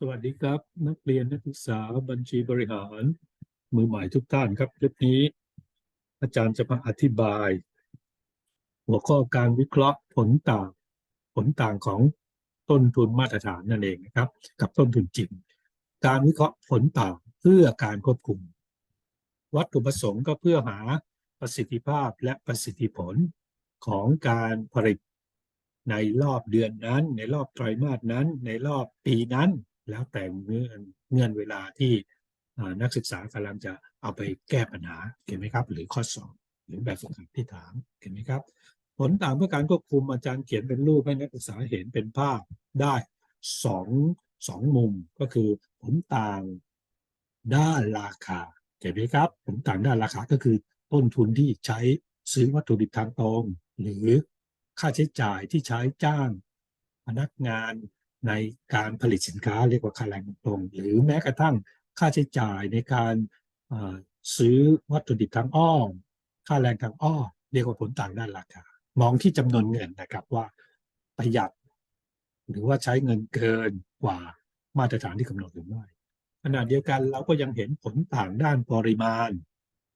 สวัสดีครับ นักเรียนนักศึกษาบัญชีบริหาร มือใหม่ทุกท่านครับคลิปนี้ อาจารย์จะมาอธิบาย หัวข้อการวิเคราะห์ผลต่าง ผลต่างของต้นทุนมาตรฐานนั่นเองนะครับ กับต้นทุนจริง การวิเคราะห์ผลต่างเพื่อการควบคุม วัตถุประสงค์ก็เพื่อหาประสิทธิภาพและประสิทธิผลของการผลิตในรอบเดือนนั้น ในรอบไตรมาสนั้น ในรอบปีนั้น แล้วแต่เงื่อนเงื่อนเวลาที่นักศึกษากำลังจะเอาไปแก้ปัญหาเห็นไหมครับ หรือข้อสอบหรือแบบฝึกหัดที่ถามเห็นไหมครับ ผลต่างเพื่อการควบคุมอาจารย์เขียนเป็นรูปให้นักศึกษาเห็นเป็นภาพได้สองสองมุมก็คือผลต่างด้านราคาเห็นไหมครับผลต่างด้านราคาก็คือต้นทุนที่ใช้ซื้อวัตถุดิบทางตรง หรือค่าใช้จ่ายที่ใช้จ้างพนักงาน ในการผลิตสินค้าเรียกว่าค่าแรงตรง หรือแม้กระทั่งค่าใช้จ่ายในการซื้อวัตถุดิบทางอ้อมค่าแรงทางอ้อมเรียกว่าผลต่างด้านราคามองที่จำนวนเงินนะครับว่าประหยัด หรือว่าใช้เงินเกินกว่ามาตรฐานที่กำหนดหรือไม่ขณะเดียวกันเราก็ยังเห็นผลต่างด้านปริมาณ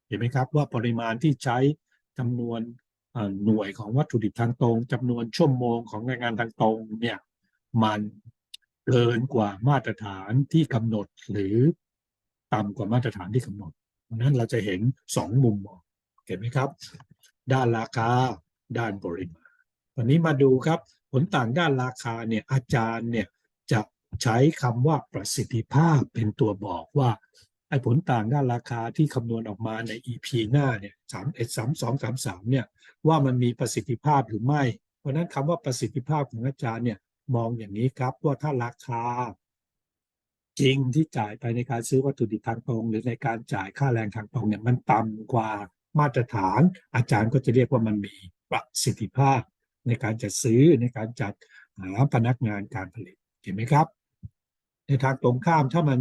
เห็นไหมครับว่าปริมาณที่ใช้จำนวนหน่วยของวัตถุดิบทางตรงจำนวนชั่วโมงของแรงงานทางตรงเนี่ย มันเกินกว่ามาตรฐานที่กำหนดหรือต่ำกว่ามาตรฐานที่กำหนดเพราะนั้นเราจะเห็นสองมุมมองเห็นไหมครับ ด้านราคาด้านปริมาณวันนี้มาดูครับ ผลต่างด้านราคาเนี่ยอาจารย์เนี่ยจะใช้คำว่าประสิทธิภาพเป็นตัวบอกว่าไอ้ผลต่างด้านราคาที่คำนวณออกมาใน EP หน้าเนี่ยสามเอ็ดสามสองสามสามเนี่ยว่ามันมีประสิทธิภาพหรือไม่ เพราะฉะนั้นคำว่าประสิทธิภาพของอาจารย์เนี่ย มองอย่างนี้ครับว่าถ้าราคา จริงที่จ่ายไปในการซื้อวัตถุดิบทางตรง หรือในการจ่ายค่าแรงทางตรงเนี่ยมันต่ำกว่ามาตรฐาน อาจารย์ก็จะเรียกว่ามันมีประสิทธิภาพ ในการจัดซื้อในการจัดหาพนักงานการผลิตเห็นไหมครับ ในทางตรงข้ามถ้ามัน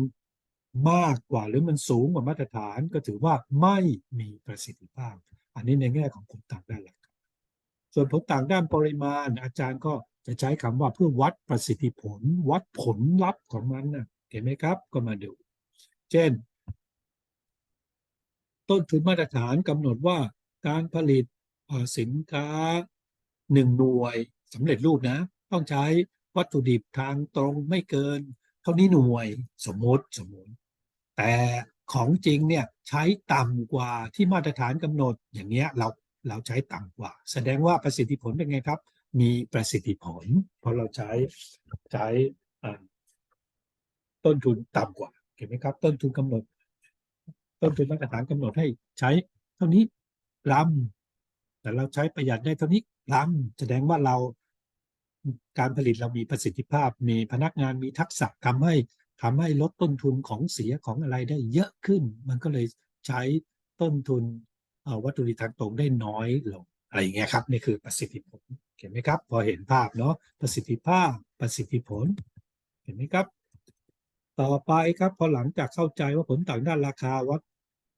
มากกว่าหรือมันสูงกว่ามาตรฐานก็ถือว่าไม่มีประสิทธิภาพ อันนี้ในแง่ของผลต่างด้านราคาส่วนผลต่างด้านปริมาณ อาจารย์ก็ จะใช้คำว่าเพื่อวัดประสิทธิผล วัดผลลัพธ์ของมันนะเห็นไหมครับก็มาดู เช่น ต้นทุนมาตรฐานกำหนดว่าการผลิตสินค้าหนึ่งหน่วยสำเร็จรูปนะ ต้องใช้วัตถุดิบทางตรงไม่เกิน เท่านี้หน่วยสมมติสมมติแต่ของจริงเนี่ยใช้ต่ำกว่าที่มาตรฐานกำหนดอย่างเงี้ยเราเราใช้ต่ำกว่า แสดงว่าประสิทธิผลเป็นไงครับ มีประสิทธิผล เพราะเราใช้ใช้ต้นทุนต่ำกว่าเห็นไหมครับ ต้นทุนกำหนด ต้นทุนมาตรฐานกำหนดให้ใช้เท่านี้กรัมแต่เราใช้ประหยัดได้เท่านี้กรัมแสดงว่าเราการผลิตเรามีประสิทธิภาพ มีพนักงานมีทักษะทำให้ทำให้ลดต้นทุนของเสียของอะไรได้เยอะขึ้น มันก็เลยใช้ต้นทุนวัตถุดิบทางตรงได้น้อยลงอะไรอย่างเงี้ยครับนี่คือประสิทธิผล เห็นไหมครับ พอเห็นภาพเนาะประสิทธิภาพประสิทธิผล เห็นไหมครับ ต่อไปครับพอหลังจากเข้าใจว่าผลต่างด้านราคาวัด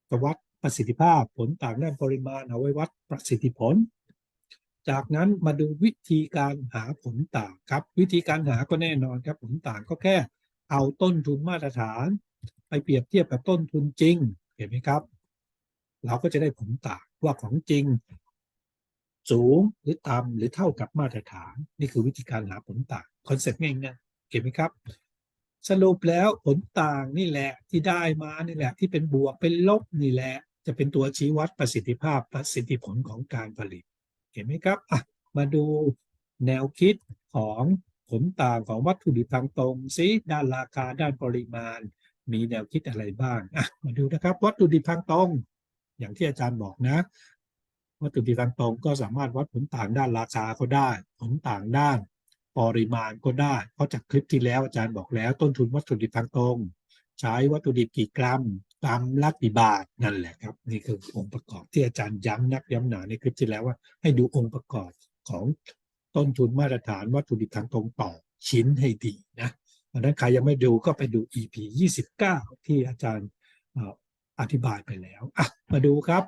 จะวัดประสิทธิภาพผลต่างด้านปริมาณเอาไว้วัดประสิทธิผล จากนั้นมาดูวิธีการหาผลต่างครับ วิธีการหาก็แน่นอนครับผลต่างก็แค่เอาต้นทุนมาตรฐาน ไปเปรียบเทียบกับต้นทุนจริง เห็นไหมครับ เราก็จะได้ผลต่างว่าของจริง สูงหรือต่ำหรือเท่ากับมาตรฐาน นี่คือวิธีการหาผลต่างคอนเซ็ปต์ง่ายๆเห็นไหมครับ สรุปแล้วผลต่างนี่แหละที่ได้มานี่แหละที่เป็นบวกเป็นลบนี่แหละ จะเป็นตัวชี้วัดประสิทธิภาพประสิทธิผลของการผลิต เห็นไหมครับอะมาดูแนวคิดของผลต่างของวัตถุดิบทางตรงซิด้านราคาด้านปริมาณ มีแนวคิดอะไรบ้างอะมาดูนะครับ วัตถุดิบทางตรง อย่างที่อาจารย์บอกนะ วัตถุดิบทางตรงก็สามารถวัดผลต่างด้านราคาก็ได้ ผลต่างด้านปริมาณก็ได้ เพราะจากคลิปที่แล้วอาจารย์บอกแล้วต้นทุนวัตถุดิบทางตรง ใช้วัตถุดิบกี่กรัมกรัมละกี่บาทนั่นแหละครับ นี่คือองค์ประกอบที่อาจารย์ย้ำนักย้ำหนาในคลิปที่แล้วว่า ให้ดูองค์ประกอบของต้นทุนมาตรฐานวัตถุดิบทางตรงต่อชิ้นให้ดีนะเพราะฉะนั้นใครยังไม่ดูก็ไปดู EP 29 ที่อาจารย์เอ่ออธิบายไปแล้วอะมาดูครับ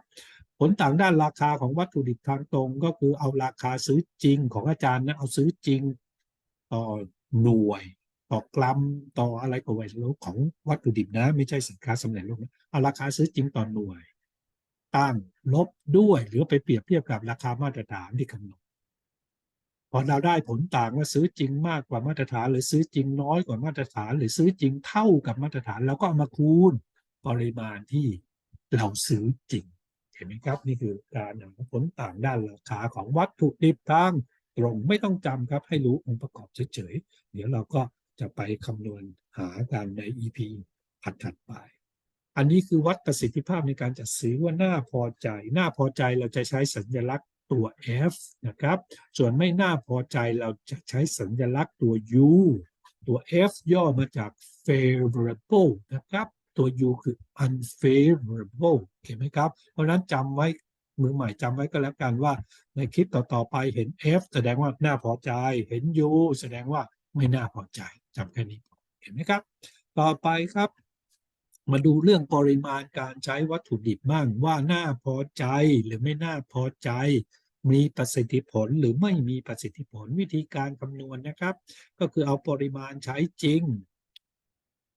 ผลต่างด้านราคาของวัตถุดิบทางตรงก็คือเอาราคาซื้อจริงของอาจารย์นะเอาซื้อจริงต่อหน่วย ต่อกรัมต่ออะไรก็ไม่รู้ของวัตถุดิบนะ ไม่ใช่สินค้าสำเร็จรูปนะเอาราคาซื้อจริงต่อหน่วยตั้งลบด้วยหรือไปเปรียบเทียบกับราคามาตรฐานที่กำหนดพอเราได้ผลต่างว่าซื้อจริงมากกว่ามาตรฐาน หรือซื้อจริงน้อยกว่ามาตรฐาน หรือซื้อจริงเท่ากับมาตรฐานเราก็เอามาคูณปริมาณที่เราซื้อจริง เห็นไหมครับนี่คือการหาผลต่างด้านราคาของวัตถุดิบทางตรงไม่ต้องจำครับให้รู้องค์ประกอบเฉยๆ เดี๋ยวเราก็จะไปคำนวณหากันใน EP ถัดๆไป อันนี้คือวัดประสิทธิภาพในการจัดซื้อว่าน่าพอใจ น่าพอใจเราจะใช้สัญลักษณ์ตัว F นะครับ ส่วนไม่น่าพอใจเราจะใช้สัญลักษณ์ตัว U ตัว F ย่อมาจาก favorable นะครับ ตัว U คือ unfavorable เห็นไหมครับ เพราะนั้นจำไว้มือใหม่จำไว้ก็แล้วกันว่า ในคลิปต่อๆไปเห็น F แสดงว่าน่าพอใจ เห็น U แสดงว่าไม่น่าพอใจจำแค่นี้เห็นไหมครับ ต่อไปครับ มาดูเรื่องปริมาณการใช้วัตถุดิบบ้างว่าน่าพอใจหรือไม่น่าพอใจ มีประสิทธิผลหรือไม่มีประสิทธิผลวิธีการคำนวณนะครับ ก็คือเอาปริมาณใช้จริง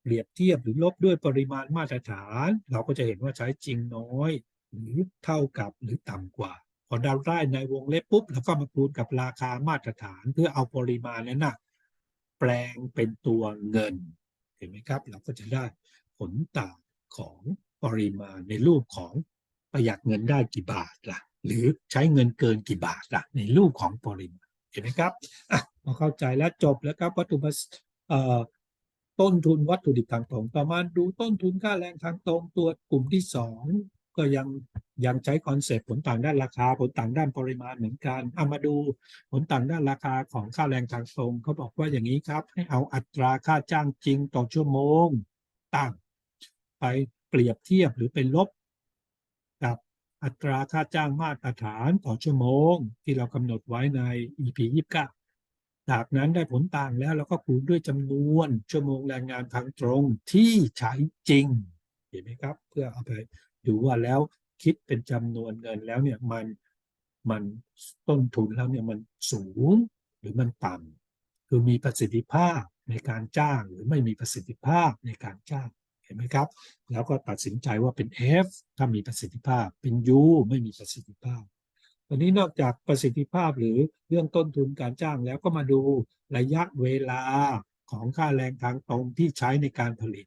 เปรียบเทียบหรือลบด้วยปริมาณมาตรฐาน เราก็จะเห็นว่าใช้จริงน้อย หรือเท่ากับหรือต่ำกว่า พอเราได้ในวงเล็บปุ๊บแล้วก็มาคูณกับราคามาตรฐาน เพื่อเอาปริมาณนั้นนะแปลงเป็นตัวเงิน เห็นไหมครับ เราก็จะได้ผลต่างของปริมาณในรูปของประหยัดเงินได้กี่บาทล่ะ หรือใช้เงินเกินกี่บาทล่ะ ในรูปของปริมาณเห็นไหมครับอะพอเข้าใจแล้วจบแล้วครับวัตถุประสเอ่อ ต้นทุนวัตถุดิบทางตรง ต่อมาดูต้นทุนค่าแรงทางตรงตัวกลุ่มที่สองก็ยังยังใช้คอนเซปต์ผลต่างด้านราคา ผลต่างด้านปริมาณเหมือนกันเอามาดูผลต่างด้านราคาของค่าแรงทางตรงเขาบอกว่าอย่างนี้ครับ ให้เอาอัตราค่าจ้างจริงต่อชั่วโมงตั้งไปเปรียบเทียบหรือไปลบกับอัตราค่าจ้างมาตรฐานต่อชั่วโมง ที่เรากำหนดไว้ใน EP 29 จากนั้นได้ผลต่างแล้วเราก็คูณด้วยจำนวนชั่วโมงแรงงานทางตรงที่ใช้จริงเห็นไหมครับ เพื่อเอาไปดูว่าแล้วคิดเป็นจำนวนเงินแล้วเนี่ยมันมันต้นทุนแล้วเนี่ยมันสูงหรือมันต่ำคือมีประสิทธิภาพในการจ้างหรือไม่มีประสิทธิภาพในการจ้างเห็นไหมครับ แล้วก็ตัดสินใจว่าเป็น F ถ้ามีประสิทธิภาพเป็น U ไม่มีประสิทธิภาพ วันนี้นอกจากประสิทธิภาพหรือเรื่องต้นทุนการจ้างแล้วก็มาดูระยะเวลาของค่าแรงทางตรงที่ใช้ในการผลิต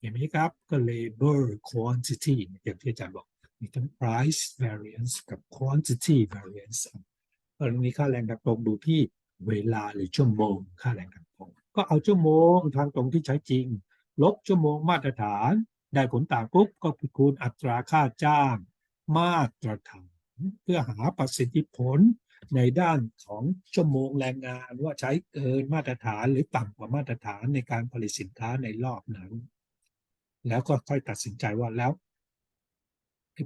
เห็นไหมครับ ก็ labor quantity อย่างที่อาจารย์บอกมีทั้ง price variance กับ quantity variance กรณีค่าแรงทางตรงดูที่เวลาหรือชั่วโมงค่าแรงทางตรง ก็เอาชั่วโมงทางตรงที่ใช้จริง ลบชั่วโมงมาตรฐาน ได้ผลต่างปุ๊บก็คูณอัตราค่าจ้างมาตรฐาน เพื่อหาประสิทธิผลในด้านของชั่วโมงแรงงานว่าใช้เกินมาตรฐานหรือต่ำกว่ามาตรฐานในการผลิตสินค้าในรอบนั้น แล้วก็ค่อยตัดสินใจว่าแล้ว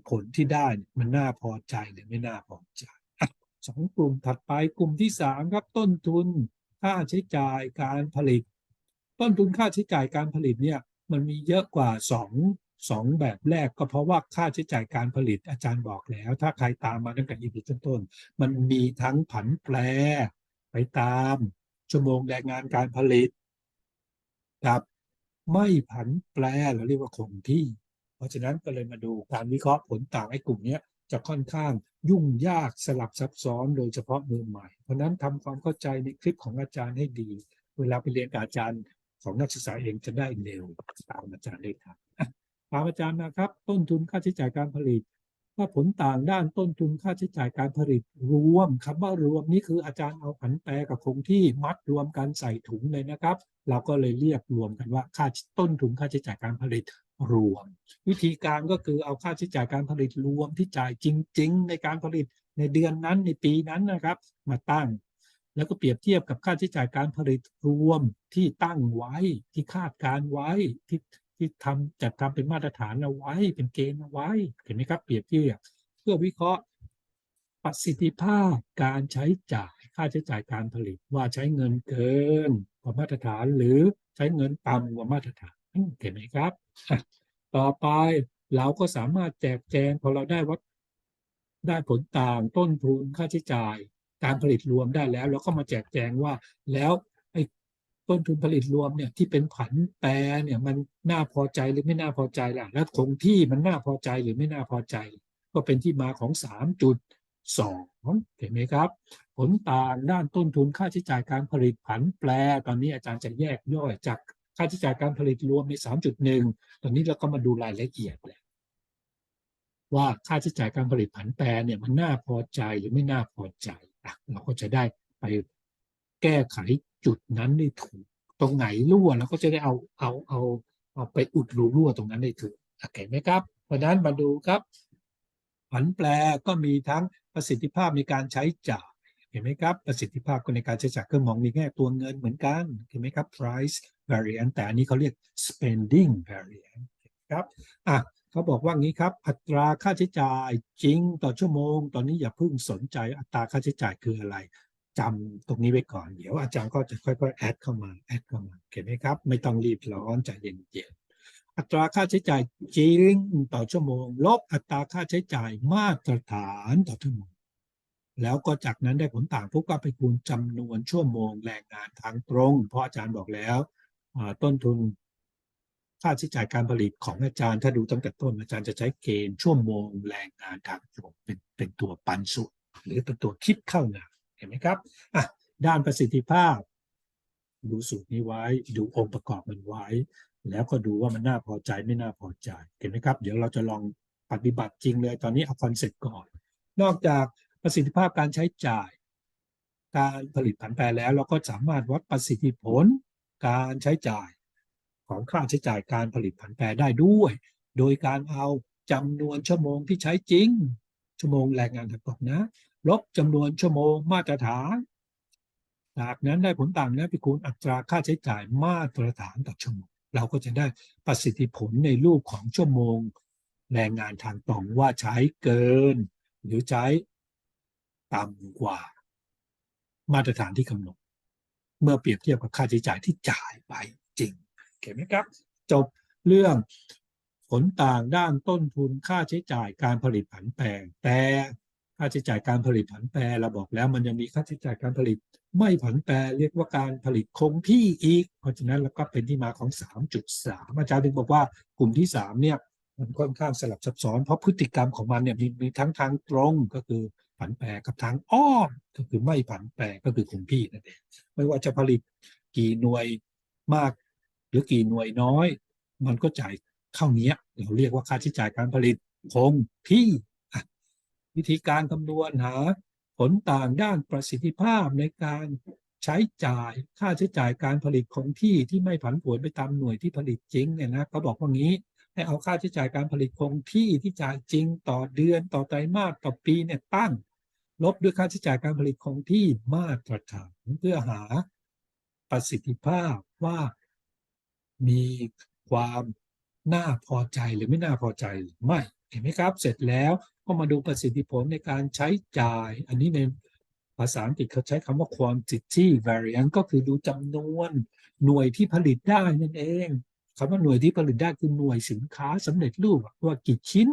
ผลที่ได้มันน่าพอใจหรือไม่น่าพอใจสองกลุ่มถัดไปกลุ่มที่สามครับต้นทุนค่าใช้จ่ายการผลิต ต้นทุนค่าใช้จ่ายการผลิตเนี่ยมันมีเยอะกว่าสอง สองแบบแรกก็เพราะว่าค่าใช้จ่ายการผลิตอาจารย์บอกแล้ว ถ้าใครตามมาตั้งแต่ EP ต้นๆมันมีทั้งผันแปรไปตามชั่วโมงแรงงานการผลิตกับไม่ผันแปรเราเรียกว่าคงที่ เพราะฉะนั้นก็เลยมาดูการวิเคราะห์ผลต่างไอ้กลุ่มนี้จะค่อนข้างยุ่งยากสลับซับซ้อนโดยเฉพาะมือใหม่ เพราะนั้นทำความเข้าใจในคลิปของอาจารย์ให้ดี เวลาไปเรียนกับอาจารย์ของนักศึกษาเองจะได้เร็วตามอาจารย์ได้ครับ อะตามอาจารย์นะครับ ต้นทุนค่าใช้จ่ายการผลิต ว่าผลต่างด้านต้นทุนค่าใช้จ่ายการผลิต รวมคำว่ารวมนี่คืออาจารย์เอาผันแปรกับคงที่มัดรวมกันใส่ถุงเลยนะครับ เราก็เลยเรียกรวมกันว่าค่าต้นทุนค่าใช้จ่ายการผลิตรวม วิธีการก็คือเอาค่าใช้จ่ายการผลิตรวมที่จ่ายจริง ๆ ในการผลิตในเดือนนั้นในปีนั้นนะครับ มาตั้ง แล้วก็เปรียบเทียบกับค่าใช้จ่ายการผลิตรวมที่ตั้งไว้ที่คาดการไว้ที่ ที่ทำจัดทำเป็นมาตรฐานเอาไว้เป็นเกณฑ์เอาไว้เห็นไหมครับเปรียบเทียบเพื่อวิเคราะห์ประสิทธิภาพการใช้จ่ายค่าใช้จ่ายการผลิตว่าใช้เงินเกินกว่ามาตรฐานหรือใช้เงินต่ำกว่ามาตรฐานเห็นไหมครับ ต่อไปเราก็สามารถแจกแจงพอเราได้วัดได้ผลต่างต้นทุนค่าใช้จ่าย การผลิตรวมได้แล้ว แล้วก็มาแจกแจงว่าแล้ว ต้นทุนผลิตรวมเนี่ยที่เป็นผันแปรเนี่ยมันน่าพอใจหรือไม่น่าพอใจล่ะ แล้วคงที่มันน่าพอใจหรือไม่น่าพอใจ ก็เป็นที่มาของสามจุดสองเห็นไหมครับ ผลต่างด้านต้นทุนค่าใช้จ่ายการผลิตผันแปร ตอนนี้อาจารย์จะแยกย่อยจากค่าใช้จ่ายการผลิตรวมในสามจุดหนึ่งตอนนี้เราก็มาดูรายละเอียดและว่าค่าใช้จ่ายการผลิตผันแปรเนี่ยมันน่าพอใจหรือไม่น่าพอใจ เราก็จะได้ไปแก้ไข จุดนั้นได้ถูก ตรงไหนรั่วเราก็จะได้เอาเอาเอาเอาไปอุดรูรั่วตรงนั้นได้ถูกโอเคไหมครับ เพราะฉะนั้นมาดูครับผันแปรก็มีทั้งประสิทธิภาพในการใช้จ่ายเห็นไหมครับ ประสิทธิภาพก็ในการใช้จ่ายเครื่องมองในแง่ตัวเงินเหมือนกันเห็นไหมครับ price variance แต่อันนี้เขาเรียก spending variance ครับอะเขาบอกว่างี้ครับ อัตราค่าใช้จ่ายจริงต่อชั่วโมง ตอนนี้อย่าเพิ่งสนใจอัตราค่าใช้จ่ายคืออะไร จำตรงนี้ไว้ก่อน เดี๋ยวอาจารย์ก็จะค่อยๆแอดเข้ามาแอดเข้ามาเห็นไหมครับ ไม่ต้องรีบร้อนใจเย็นๆอัตราค่าใช้จ่ายจริงต่อชั่วโมง ลบอัตราค่าใช้จ่ายมาตรฐานต่อชั่วโมง แล้วก็จากนั้นได้ผลต่างพวกก็ไปคูณจำนวนชั่วโมงแรงงานทางตรง เพราะอาจารย์บอกแล้วต้นทุนค่าใช้จ่ายการผลิตของอาจารย์ ถ้าดูตั้งแต่ต้นอาจารย์จะใช้เกณฑ์ชั่วโมงแรงงานทางตรงเป็นเป็นตัวปันสุดหรือเป็นตัวคิดเข้างาน เห็นไหมครับอะด้านประสิทธิภาพ ดูสูตรนี้ไว้ดูองค์ประกอบมันไว้ แล้วก็ดูว่ามันน่าพอใจไม่น่าพอใจ เห็นไหมครับ เดี๋ยวเราจะลองปฏิบัติจริงเลยตอนนี้เอาคอนเซ็ปต์ก่อน นอกจากประสิทธิภาพการใช้จ่าย การผลิตผันแปรแล้วเราก็สามารถวัดประสิทธิผลการใช้จ่ายของค่าใช้จ่ายการผลิตผันแปรได้ด้วย โดยการเอาจำนวนชั่วโมงที่ใช้จริง ชั่วโมงแรงงานทางตรงนะ ลบจำนวนชั่วโมงมาตรฐาน จากนั้นได้ผลต่างนั้นไปคูณอัตราค่าใช้จ่ายมาตรฐานต่อชั่วโมง เราก็จะได้ประสิทธิผลในรูปของชั่วโมง แรงงานทางตรงว่าใช้เกิน หรือใช้ต่ำกว่า มาตรฐานที่กำหนด เมื่อเปรียบเทียบกับค่าใช้จ่ายที่จ่ายไปจริงเห็นไหมครับ จบเรื่องผลต่างด้านต้นทุนค่าใช้จ่ายการผลิตผันแปรแต่าใช้จ่ายการผลิตผันแปรเราบอกแล้วมันยังมีค่าใช้จ่ายการผลิต ไม่ผันแปรเรียกว่าการผลิตคงที่อีก เพราะฉะนั้นเราก็เป็นที่มาของ 3.3 อาจารย์ถึงบอกว่ากลุ่มที่ 3 เนี่ยมันค่อนข้างสลับซับซ้อน เพราะพฤติกรรมของมันเนี่ยมีมีทั้งทางตรงก็คือผันแปรกับทางอ้อมก็คือไม่ผันแปรก็คือคงที่นั่นเองไม่ว่าจะผลิตกี่หน่วยมาก หรือกี่หน่วยน้อย มันก็จ่ายเท่านี้เราเรียกว่าค่าใช้จ่ายการผลิตคงที่ วิธีการคำนวณหาผลต่างด้านประสิทธิภาพในการใช้จ่ายค่าใช้จ่ายการผลิตคงที่ที่ไม่ผันผวนไปตามหน่วยที่ผลิตจริงเนี่ยนะเขาบอกว่างี้ ให้เอาค่าใช้จ่ายการผลิตคงที่ที่จ่ายจริงต่อเดือนต่อไตรมาสต่อปีเนี่ยตั้ง ลบด้วยค่าใช้จ่ายการผลิตคงที่มาตรฐานเพื่อหาประสิทธิภาพว่ามีความน่าพอใจหรือไม่น่าพอใจไม่เห็นไหมครับ เสร็จแล้ว ก็มาดูประสิทธิผลในการใช้จ่าย อันนี้ในภาษาอังกฤษเขาใช้คำว่า quantity variance ก็คือดูจำนวนหน่วยที่ผลิตได้นั่นเองคำว่าหน่วยที่ผลิตได้คือหน่วยสินค้าสำเร็จรูปว่ากี่ชิ้น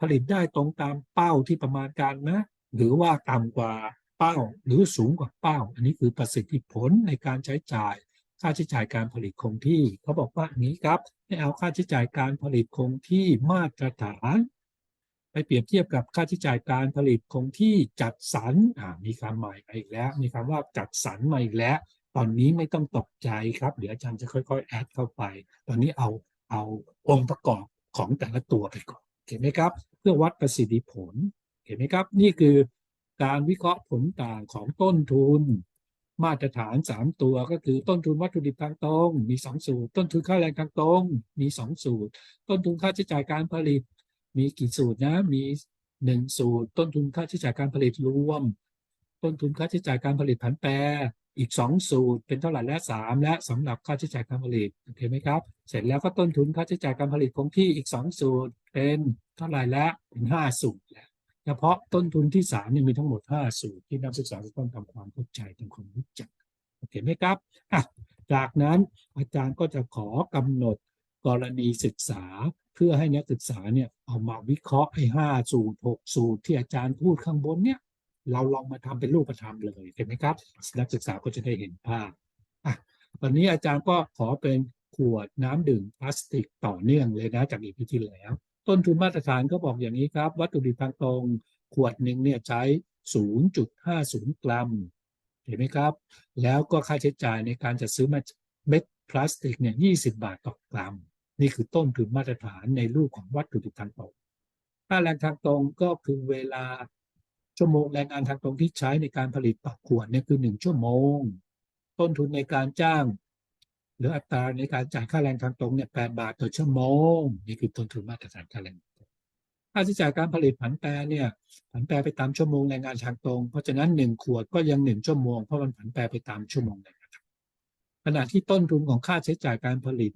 ผลิตได้ตรงตามเป้าที่ประมาณการนะ หรือว่าต่ำกว่าเป้าหรือสูงกว่าเป้า อันนี้คือประสิทธิผลในการใช้จ่ายค่าใช้จ่ายการผลิตคงที่ เขาบอกว่าอย่างนี้ครับให้เอาค่าใช้จ่ายการผลิตคงที่มาตรฐาน ไปเปรียบเทียบกับค่าใช้จ่ายการผลิตคงที่จัดสรรมีคำใหม่มาอีกแล้ว มีคำว่าจัดสรรมาอีกแล้ว ตอนนี้ไม่ต้องตกใจครับ เดี๋ยวอาจารย์จะค่อยๆแอดเข้าไป ตอนนี้เอาเอาองค์ประกอบของแต่ละตัวไปก่อนเห็นไหมครับ เพื่อวัดประสิทธิผลเห็นไหมครับ นี่คือการวิเคราะห์ผลต่างของต้นทุน มาตรฐาน 3 ตัวก็คือต้นทุนวัตถุดิบทางตรง มี 2 สูตร ต้นทุนค่าแรงทางตรง มี 2 สูตร ต้นทุนค่าใช้จ่ายการผลิต มีกี่สูตรนะ มี1สูตร ต้นทุนค่าใช้จ่ายการผลิตรวม ต้นทุนค่าใช้จ่ายการผลิตผันแปร อีก 2 สูตร เป็นเท่าไหร่และ 3 และสำหรับค่าใช้จ่ายการผลิตโอเคไหมครับ เสร็จแล้วก็ต้นทุนค่าใช้จ่ายการผลิตคงที่อีก 2 สูตร เป็นเท่าไหร่และเป็น5สูตรแล้วเฉพาะต้นทุนที่สามเนี่ยมีทั้งหมด 5 สูตร ที่นักศึกษาจะต้องทำความเข้าใจทำความรู้จักโอเคไหมครับอะจากนั้นอาจารย์ก็จะขอกำหนด กรณีศึกษาเพื่อให้นักศึกษาเนี่ยเอามาวิเคราะห์ไอ้ห้าสูตรหกสูตรที่อาจารย์พูดข้างบนเนี่ยเราลองมาทำเป็นรูปธรรมเลยเห็นไหมครับ นักศึกษาก็จะได้เห็นภาพอะวันนี้อาจารย์ก็ขอเป็นขวดน้ำดื่มพลาสติกต่อเนื่องเลยนะจากอีพีที่แล้ว ต้นทุนมาตรฐานก็บอกอย่างนี้ครับ วัตถุดิบทางตรง ขวดหนึ่งเนี่ยใช้ 0.50 กรัม เห็นไหมครับ แล้วก็ค่าใช้จ่ายในการจัดซื้อมาเม็ดพลาสติกเนี่ย 20 บาทต่อกรัม นี่คือต้นทุนมาตรฐานในรูปของวัตถุดิบทางตรงค่าแรงทางตรงก็คือเวลาชั่วโมงแรงงานทางตรงที่ใช้ในการผลิตต่อขวดเนี่ยคือ1ชั่วโมง ต้นทุนในการจ้าง หรืออัตราในการจ่ายค่าแรงทางตรงเนี่ย8บาทต่อชั่วโมงนี่คือต้นทุนมาตรฐานค่าแรงค่าใช้จ่ายการผลิตผันแปรเนี่ยผันแปรไปตามชั่วโมงแรงงานทางตรง เพราะฉะนั้นหนึ่งขวดก็ยังหนึ่งชั่วโมงเพราะมันผันแปรไปตามชั่วโมงแรงงานขณะที่ต้นทุนของค่าใช้จ่ายการผลิต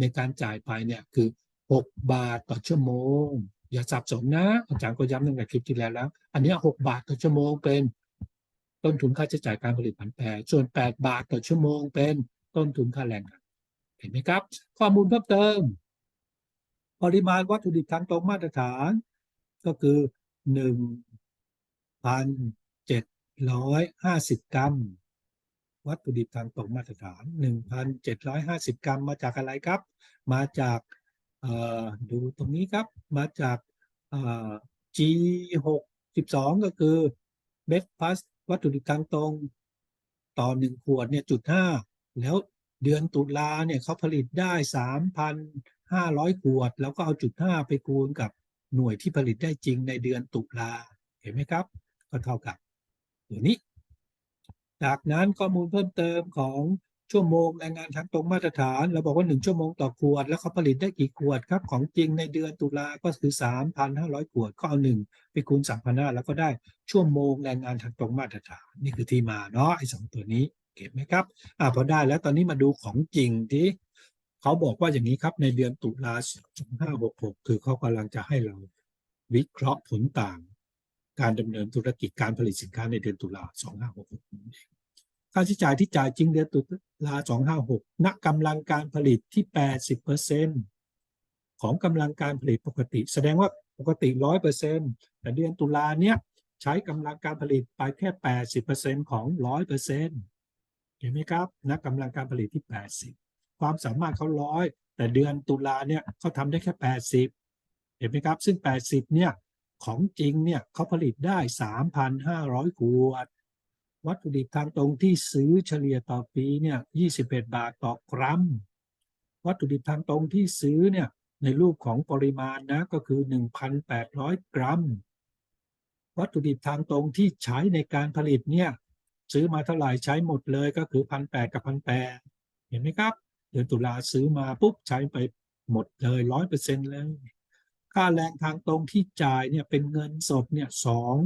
ในการจ่ายไปเนี่ยคือ 6 บาทต่อชั่วโมง อย่าสับสนนะอาจารย์ก็ย้ำตั้งแต่คลิปที่แล้วแล้ว อันนี้ 6 บาทต่อชั่วโมงเป็น ต้นทุนค่าใช้จ่ายการผลิตผันแปรส่วน 8 บาทต่อชั่วโมงเป็นต้นทุนค่าแรงงานเห็นไหมครับ ข้อมูลเพิ่มเติม ปริมาณวัตถุดิบทางตรงมาตรฐาน ก็คือหนึ่งพันเจ็ดร้อยห้าสิบกรัม วัตถุดิบทางตรงมาตรฐานหนึ่งพันเจ็ดร้อยห้าสิบกรัมมาจากอะไรครับ มาจากดูตรงนี้ครับ มาจาก G หกสิบสองก็คือเม็ดพลาสวัตถุดิบทางตรง ต่อหนึ่งขวดเนี่ยจุดห้าแล้วเดือนตุลาเนี่ยเขาผลิตได้สามพันห้าร้อยขวด แล้วก็เอาจุดห้าไปคูณกับหน่วยที่ผลิตได้จริงในเดือนตุลาเห็นไหมครับ ก็เท่ากับตัวนี้ จากนั้นข้อมูลเพิ่มเติมของชั่วโมงแรงงานทางตรงมาตรฐาน เราบอกว่าหนึ่งชั่วโมงต่อขวด แล้วเขาผลิตได้กี่ขวดครับ ของจริงในเดือนตุลาก็คือสามพันห้าร้อยขวด ก็เอาหนึ่งไปคูณสามพันห้าแล้วก็ได้ชั่วโมงแรงงานทางตรงมาตรฐาน นี่คือที่มาเนาะไอ้สองตัวนี้เก็บไหมครับอ่าพอได้แล้วตอนนี้มาดูของจริงที่เขาบอกว่าอย่างนี้ครับในเดือนตุลา2566 คือเขากำลังจะให้เราวิเคราะห์ผลต่าง การดำเนินธุรกิจการผลิตสินค้าในเดือนตุลา2566นั่นเองค่าใช้จ่ายที่จ่ายจริงเดือนตุลา256ณกำลังการผลิตที่ 80%ของกำลังการผลิตปกติ แสดงว่าปกติ 100%แต่เดือนตุลาเนี้ยใช้กำลังการผลิตไปแค่ 80%ของ 100%เห็นไหมครับนักกำลังการผลิตที่ 80 ความสามารถเขาร้อยแต่เดือนตุลาเนี่ยเขาทำได้แค่ 80 เห็นไหมครับ ซึ่ง 80 เนี่ย ของจริงเนี่ยเขาผลิตได้ 3,500 ขวด วัตถุดิบทางตรงที่ซื้อเฉลี่ยต่อปีเนี่ย21 บาทต่อกรัม วัตถุดิบทางตรงที่ซื้อเนี่ยในรูปของปริมาณนะก็คือ 1,800 กรัม วัตถุดิบทางตรงที่ใช้ในการผลิตเนี่ยซื้อมาเท่าไหร่ใช้หมดเลยก็คือพันแปดกับพันแปดเห็นไหมครับ เดือนตุลาซื้อมาปุ๊บใช้ไปหมดเลยร้อยเปอร์เซ็นต์เลย ค่าแรงทางตรงที่จ่ายเนี่ยเป็นเงินสดเนี่ยสอง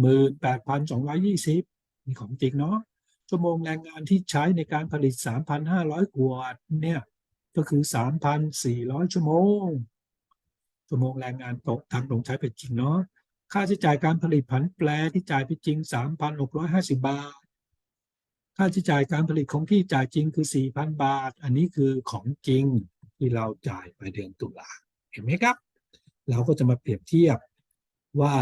หมื่นแปดพันสองร้อยยี่สิบนี่ของจริงเนาะชั่วโมงแรงงานที่ใช้ในการผลิตสามพันห้าร้อยขวดเนี่ยก็คือสามพันสี่ร้อยชั่วโมง ชั่วโมงแรงงานตกทางตรงใช้ไปจริงเนาะค่าใช้จ่ายการผลิตผันแปรที่จ่ายไปจริง 3,650 บาท ค่าใช้จ่ายการผลิตของที่จ่ายจริงคือ 4,000 บาท อันนี้คือของจริงที่เราจ่ายไปเดือนตุลาเห็นไหมครับ เราก็จะมาเปรียบเทียบว่า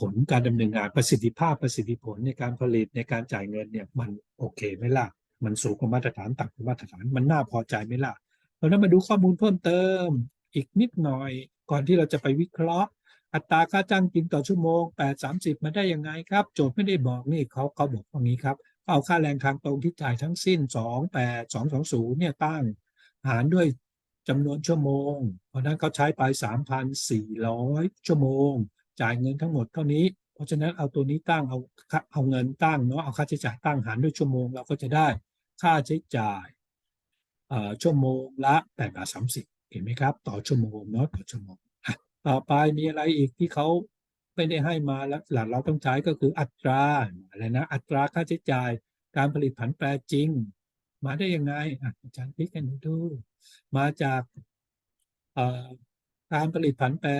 ผลการดำเนินงานประสิทธิภาพประสิทธิผลในการผลิตในการจ่ายเงินเนี่ยมันโอเคไหมล่ะ มันสูงกว่ามาตรฐานต่ำกว่ามาตรฐานมันน่าพอใจไหมล่ะเราต้องมาดูข้อมูลเพิ่มเติมอีกนิดหน่อยก่อนที่เราจะไปวิเคราะห์ อัตราค่าจ้างจริงต่อชั่วโมง 8 30 มาได้ยังไงครับ โจทย์ไม่ได้บอกนี่เขาเขาบอกตรงนี้ครับเอาค่าแรงทางตรงที่จ่ายทั้งสิ้น 2 8 2 2 0เนี่ยตั้งหารด้วย จำนวนชั่วโมง เพราะนั้นเขาใช้ไป 3,400 ชั่วโมง จ่ายเงินทั้งหมดเท่านี้ เพราะฉะนั้นเอาตัวนี้ตั้งเอาเอาเงินตั้งเนาะเอาค่าใช้จ่ายตั้งหารด้วยชั่วโมง เราก็จะได้ค่าใช้จ่ายชั่วโมงละ8บาท30 เห็นไหมครับ ต่อชั่วโมงเนาะต่อชั่วโมงต่อไปมีอะไรอีกที่เขาไม่ได้ให้มาแล้วหลักเราต้องใช้ก็คืออัตราอะไรนะอัตราค่าใช้จ่ายการผลิตผันแปรจริง มาได้ยังไงอาจารย์พิกกันดู มาจากการผลิตผันแปร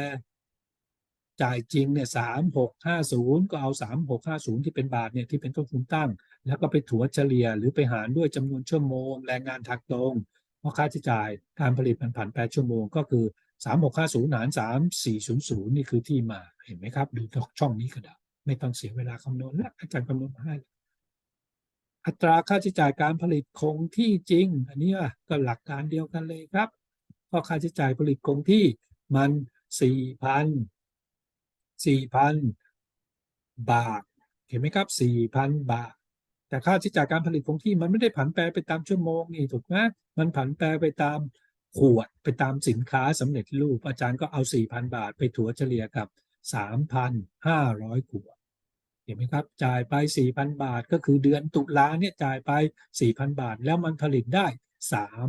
จ่ายจริงเนี่ยสามหกห้าศูนย์ก็เอาสามหกห้าศูนย์ที่เป็นบาทเนี่ยที่เป็นต้นทุนตั้ง แล้วก็ไปถัวเฉลี่ยหรือไปหารด้วยจำนวนชั่วโมง แรงงานทางตรงเพราะค่าใช้จ่ายการผลิตผันผันแปรชั่วโมงก็คือสามหกห้าศูนย์หารสามสี่ศูนย์ศูนย์นี่คือที่มาเห็นไหมครับ ดูช่องนี้ก็ได้ไม่ต้องเสียเวลาคำนวณแล้วอาจารย์คำนวณมาให้ อัตราค่าใช้จ่ายการผลิตคงที่จริง อันนี้ก็หลักการเดียวกันเลยครับเพราะค่าใช้จ่ายผลิตคงที่มันสี่พันสี่พันบาท เห็นไหมครับสี่พันบาท แต่ค่าใช้จ่ายการผลิตคงที่มันไม่ได้ผันแปรไปตามชั่วโมงนี่ถูกไหมมันผันแปรไปตามขวดไปตามสินค้าสำเร็จรูป อาจารย์ก็เอา4,000บาทไปถัวเฉลี่ยกับ3,500ขวด เห็นไหมครับจ่ายไป4,000บาทก็คือเดือนตุลาเนี่ยจ่ายไป4,000บาท แล้วมันผลิตได้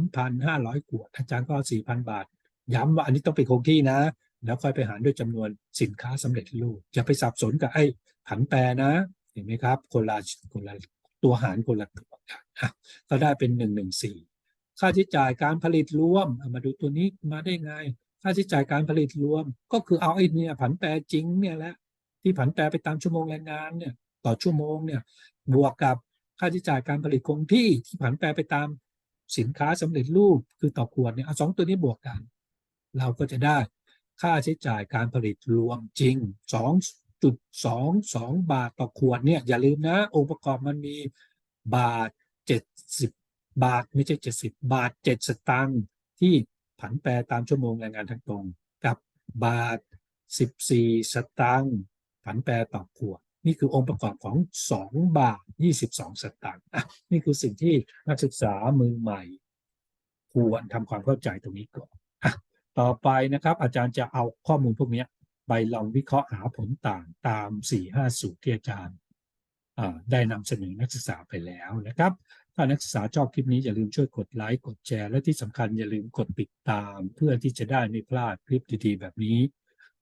3,500ขวดอาจารย์ก็4,000บาท ย้ำว่าอันนี้ต้องเป็นคงที่นะ แล้วค่อยไปหารด้วยจำนวนสินค้าสำเร็จรูปอย่าไปสับสนกับไอ้ผันแปรนะ เห็นไหมครับคนละคนละตัวหารคนละตัวกันอะก็ได้เป็น114ค่าใช้จ่ายการผลิตรวมามาดูตัวนี้มาได้ไง ค่าใช้จ่ายการผลิตรวม ก็คือเอาไอ้เนี่ยผันแปรจริงเนี่ยแหละ ที่ผันแปรไปตามชั่วโมงแรงงานเนี่ยต่อชั่วโมงเนี่ยบวกกับค่าใช้จ่ายการผลิตคงที่ที่ผันแปรไปตามสินค้าสำเร็จรูปคือต่อขวดเนี่ยเอาสองตัวนี้บวกกัน เราก็จะได้ค่าใช้จ่ายการผลิตรวมจริง 2.22 บาทต่อขวดเนี่ยอย่าลืมนะองค์ประกอบมันมีบาท 70 บาทไม่ใช่ 70 บาท 7 สตางค์ที่ผันแปรตามชั่วโมงแรงงานทั้งตรง กับบาท 14 สตางค์ ผันแปรต่อขวดนี่คือองค์ประกอบของ 2 บาท 22 สตางค์นี่คือสิ่งที่นักศึกษามือใหม่ ควรทำความเข้าใจตรงนี้ก่อนต่อไปนะครับ อาจารย์จะเอาข้อมูลพวกนี้ไปลองวิเคราะห์หาผลต่างตาม 4-5 สูตรที่อาจารย์ได้นำเสนอนักศึกษาไปแล้วนะครับ ถ้านักศึกษาชอบคลิปนี้อย่าลืมช่วยกดไลค์กดแชร์ และที่สำคัญอย่าลืมกดติดตาม เพื่อที่จะได้ไม่พลาดคลิปดีๆ แบบนี้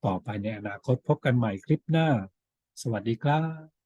ต่อไปในอนาคตพบกันใหม่คลิปหน้า สวัสดีครับ